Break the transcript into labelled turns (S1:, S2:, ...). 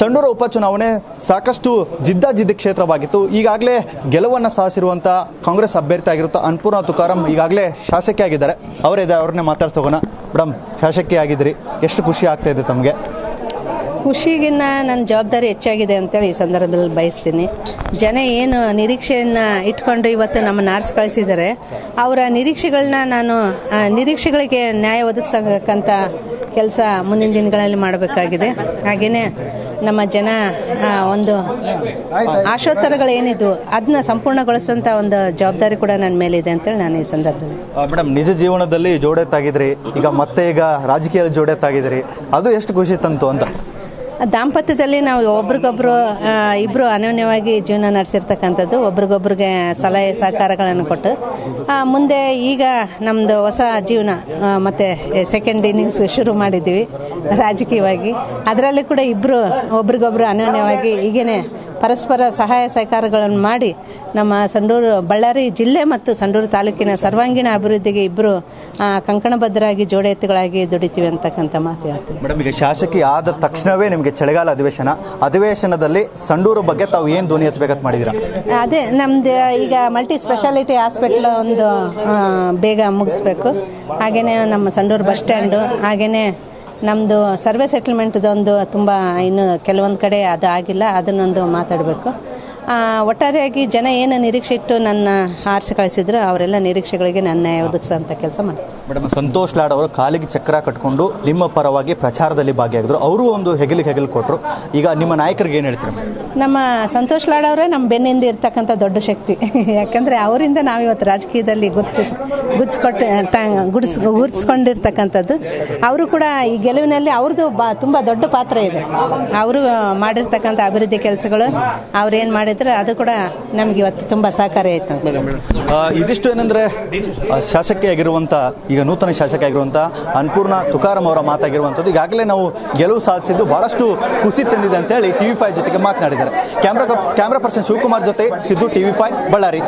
S1: ಸಂಡೂರು ಉಪಚುನಾವಣೆ ಸಾಕಷ್ಟು ಜಿದ್ದಾಜಿದ್ದಿ ಕ್ಷೇತ್ರವಾಗಿತ್ತು. ಈಗಾಗಲೇ ಗೆಲುವನ್ನು ಸಾಧಿಸಿರುವಂಥ ಕಾಂಗ್ರೆಸ್ ಅಭ್ಯರ್ಥಿ ಆಗಿರುತ್ತ ಅನ್ಪೂರ್ಣ ತುಕಾರಾಮ್ ಈಗಾಗಲೇ ಶಾಸಕಿ ಆಗಿದ್ದಾರೆ. ಅವರೇ ಇದ್ದಾರೆ ಅವ್ರನ್ನೇ ಮಾತಾಡ್ಸೋಗೋಣ ಮೇಡಮ್ ಶಾಸಕಿ ಆಗಿದ್ರಿ ಎಷ್ಟು ಖುಷಿ ಆಗ್ತಾ ಇದೆ ತಮಗೆ?
S2: ಖುಷಿಗಿನ್ನ ನನ್ನ ಜವಾಬ್ದಾರಿ ಹೆಚ್ಚಾಗಿದೆ ಅಂತೇಳಿ ಈ ಸಂದರ್ಭದಲ್ಲಿ ಬಯಸ್ತೀನಿ. ಜನ ಏನು ನಿರೀಕ್ಷೆಯನ್ನ ಇಟ್ಕೊಂಡು ಇವತ್ತು ನಮ್ಮ ಆರಿಸಿ ಕಳಿಸಿದ್ದಾರೆ. ಅವರ ನಿರೀಕ್ಷೆಗಳನ್ನ ನಾನು ನಿರೀಕ್ಷೆಗಳಿಗೆ ನ್ಯಾಯ ಒದಗಿಸಕ್ಕಂಥ ಕೆಲಸ ಮುಂದಿನ ದಿನಗಳಲ್ಲಿ ಮಾಡಬೇಕಾಗಿದೆ. ಹಾಗೆಯೇ ನಮ್ಮ ಜನ ಒಂದು ಆಶೋತ್ತರಗಳೇನಿದ್ವು ಅದನ್ನ ಸಂಪೂರ್ಣಗೊಳಿಸಂತ ಒಂದು ಜವಾಬ್ದಾರಿ ಕೂಡ ನನ್ನ ಮೇಲಿದೆ ಅಂತೇಳಿ ನಾನು ಈ ಸಂದರ್ಭದಲ್ಲಿ.
S1: ಮೇಡಮ್, ನಿಜ ಜೀವನದಲ್ಲಿ ಜೋಡೆತ್ತಾಗಿದ್ರಿ, ಈಗ ಮತ್ತೆ ಈಗ ರಾಜಕೀಯ ಜೋಡೆತ್ತಾಗಿದ್ರಿ, ಅದು ಎಷ್ಟು ಖುಷಿ ತಂತು ಅಂತ?
S2: ದಾಂಪತ್ಯದಲ್ಲಿ ನಾವು ಒಬ್ರಿಗೊಬ್ರು ಇಬ್ರು ಅನ್ಯೋನ್ಯವಾಗಿ ಜೀವನ ನಡೆಸಿರ್ತಕ್ಕಂಥದ್ದು, ಒಬ್ರಿಗೊಬ್ರಿಗೆ ಸಲಹೆ ಸಹಕಾರಗಳನ್ನು ಕೊಟ್ಟು ಮುಂದೆ ಈಗ ನಮ್ಮದು ಹೊಸ ಜೀವನ ಮತ್ತೆ ಸೆಕೆಂಡ್ ಇನ್ನಿಂಗ್ಸ್ ಶುರು ಮಾಡಿದ್ದೀವಿ, ರಾಜಕೀಯವಾಗಿ. ಅದರಲ್ಲಿ ಕೂಡ ಇಬ್ಬರು ಒಬ್ರಿಗೊಬ್ರು ಅನನ್ಯವಾಗಿ ಹೀಗೇನೆ ಪರಸ್ಪರ ಸಹಾಯ ಸಹಕಾರಗಳನ್ನು ಮಾಡಿ ನಮ್ಮ ಸಂಡೂರು ಬಳ್ಳಾರಿ ಜಿಲ್ಲೆ ಮತ್ತು ಸಂಡೂರು ತಾಲೂಕಿನ ಸರ್ವಾಂಗೀಣ ಅಭಿವೃದ್ಧಿಗೆ ಇಬ್ಬರು ಕಂಕಣಬದ್ಧರಾಗಿ ಜೋಡೆತ್ತುಗಳಾಗಿ ದುಡಿತೀವಿ ಅಂತಕ್ಕಂಥ ಮಾತು ಹೇಳ್ತೀವಿ
S1: ಮೇಡಮ್ ಈಗ ಶಾಸಕಿ ಆದ ತಕ್ಷಣವೇ ನಿಮಗೆ ಚಳಿಗಾಲ ಅಧಿವೇಶನ. ಅಧಿವೇಶನದಲ್ಲಿ ಸಂಡೂರು ಬಗ್ಗೆ ತಾವು ಏನು ಧ್ವನಿ ಎತ್ತಬೇಕಂತ ಮಾಡಿದ್ದೀರಾ?
S2: ಅದೇ ನಮ್ದು ಈಗ ಮಲ್ಟಿ ಸ್ಪೆಷಾಲಿಟಿ ಹಾಸ್ಪಿಟ್ಲ್ ಒಂದು ಬೇಗ ಮುಗಿಸ್ಬೇಕು. ಹಾಗೆಯೇ ನಮ್ಮ ಸಂಡೂರು ಬಸ್ ಸ್ಟ್ಯಾಂಡು ಹಾಗೇನೆ ನಮ್ಮದು ಸರ್ವೆ ಸೆಟಲ್ಮೆಂಟ್ದೊಂದು ತುಂಬ ಇನ್ನು ಕೆಲವೊಂದು ಕಡೆ ಅದು ಆಗಿಲ್ಲ ಅದನ್ನೊಂದು ಮಾತಾಡಬೇಕು. ಒಟ್ಟಾರೆಯಾಗಿ ಜನ ಏನು ನಿರೀಕ್ಷೆ ಇಟ್ಟು ನನ್ನ ಆರಿಸಿ ಕಳಿಸಿದ್ರು ಅವರೆಲ್ಲ ನಿರೀಕ್ಷೆಗಳಿಗೆ ನನ್ನ ಒದಗಿಸೋಂಥ ಕೆಲಸ ಮಾಡಿ.
S1: ಮೇಡಮ್ ಸಂತೋಷ್ ಲಾಡ್ ಅವರು ಕಾಲಿಗೆ ಚಕ್ರ ಕಟ್ಕೊಂಡು ನಿಮ್ಮ ಪರವಾಗಿ ಪ್ರಚಾರದಲ್ಲಿ ಭಾಗಿಯಾಗಿದ್ರು. ಅವರು ಒಂದು ಹೆಗಲಿಗೆ ಹೆಗಲು ಕೊಟ್ಟರು ಈಗ ನಿಮ್ಮ ನಾಯಕರಿಗೆ ಏನು ಹೇಳ್ತೀರಾ?
S2: ನಮ್ಮ ಸಂತೋಷ್ ಲಾಡ್ ಅವರೇ ನಮ್ಮ ಬೆನ್ನಿಂದ ಇರ್ತಕ್ಕಂಥ ದೊಡ್ಡ ಶಕ್ತಿ. ಯಾಕಂದ್ರೆ ಅವರಿಂದ ನಾವಿವತ್ತು ರಾಜಕೀಯದಲ್ಲಿ ಗುರ್ತಿಸ್ ಗುರ್ಸ್ಕೊಟ್ಟು ತ- ಗುಡ್ಸ್ ಗುರ್ಸ್ಕೊಂಡಿರ್ತಕ್ಕಂಥದ್ದು ಅವರು ಕೂಡ ಈ ಗೆಲುವಿನಲ್ಲಿ ಅವ್ರದ್ದು ಬಾ ತುಂಬ ದೊಡ್ಡ ಪಾತ್ರ ಇದೆ. ಅವರು ಮಾಡಿರ್ತಕ್ಕಂಥ ಅಭಿವೃದ್ಧಿ ಕೆಲಸಗಳು ಅವ್ರೇನು ಏನು ಮಾಡಿದ್ರು ಅದು ಕೂಡ ನಮ್ಗೆ ಇವತ್ತು ತುಂಬಾ ಸಹಕಾರಿ ಆಯ್ತು
S1: ಇದಿಷ್ಟು ಏನಂದ್ರೆ ಶಾಸಕಿ ಆಗಿರುವಂತ, ಈಗ ನೂತನ ಶಾಸಕಿಯಾಗಿರುವಂತ ಅನ್ಪೂರ್ಣ ತುಕಾರಾಮ್ ಅವರ ಮಾತಾಗಿರುವಂತದ್ದು ಈಗಾಗಲೇ ನಾವು ಗೆಲುವು ಸಾಧಿಸಿದ್ದು ಬಹಳಷ್ಟು ಖುಷಿ ತಂದಿದೆ ಅಂತ ಹೇಳಿ ಟಿವಿ ಫೈವ್ ಜೊತೆಗೆ ಮಾತನಾಡಿದ್ದಾರೆ. ಕ್ಯಾಮ್ರಾ ಕ್ಯಾಮ್ರಾ ಪರ್ಸನ್ ಶಿವಕುಮಾರ್ ಜೊತೆ ಸಿದ್ದು ಟಿವಿ ಫೈವ್, ಬಳ್ಳಾರಿ.